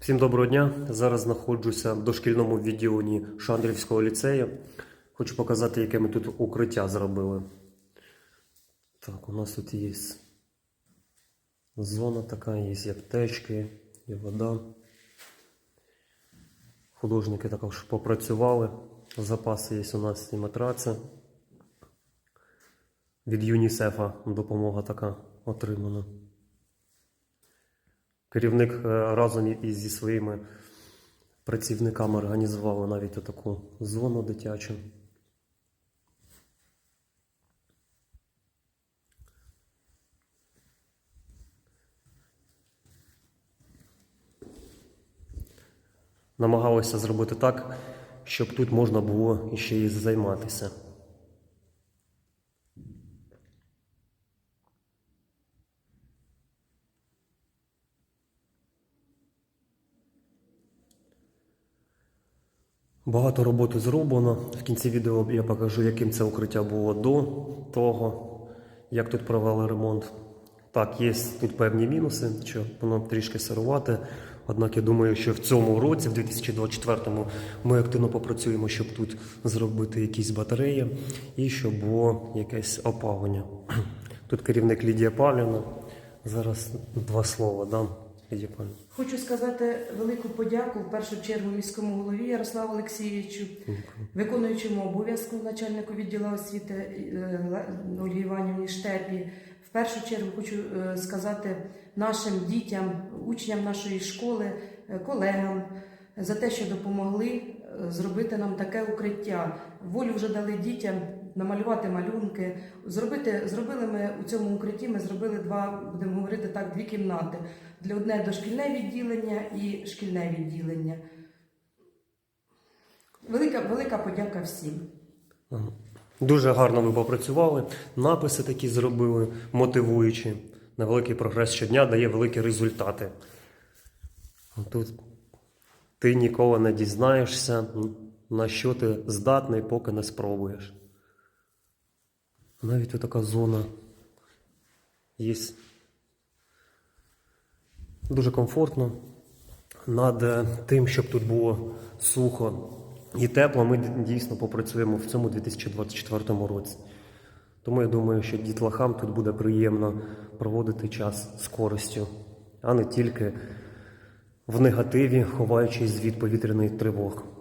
Всім доброго дня. Зараз знаходжуся в дошкільному відділенні Шандрівського ліцею. Хочу показати, яке ми тут укриття зробили. Так, у нас тут є зона така, є аптечки, і вода. Художники також попрацювали. Запаси є у нас і матраци. Від ЮНІСЕФа допомога така отримана. Керівник е, разом із зі своїми працівниками організував навіть таку зону дитячу. Намагалися зробити так, щоб тут можна було іще і займатися. Багато роботи зроблено. В кінці відео я покажу, яким це укриття було до того, як тут провели ремонт. Так, є тут певні мінуси, що воно трішки сирувати. Однак я думаю, що в цьому році, в 2024-му, ми активно попрацюємо, щоб тут зробити якісь батареї і щоб було якесь опалення. Тут керівник Лідія Павлівна. Зараз два слова дам. Павлівна. Хочу сказати велику подяку в першу чергу міському голові Ярославу Олексійовичу, виконуючому обов'язку начальнику відділу освіти е, Ольгі Іванівні Штепі. В першу чергу хочу е, сказати нашим дітям, учням нашої школи, е, колегам за те, що допомогли зробити нам таке укриття. Волю вже дали дітям намалювати малюнки. Зробити, зробили ми у цьому укритті. Ми зробили два, будемо говорити так, дві кімнати. Для одне дошкільне відділення і шкільне відділення. Велика, велика подяка всім. Дуже гарно ви попрацювали. Написи такі зробили, мотивуючі. На великий прогрес щодня дає великі результати. Тут ти ніколи не дізнаєшся, на що ти здатний, поки не спробуєш. Навіть така зона є. Дуже комфортно. Над е, тим, щоб тут було сухо і тепло, ми дійсно попрацюємо в цьому 2024 році. Тому я думаю, що дітлахам тут буде приємно проводити час з користю, а не тільки в негативі, ховаючись від повітряних тривог.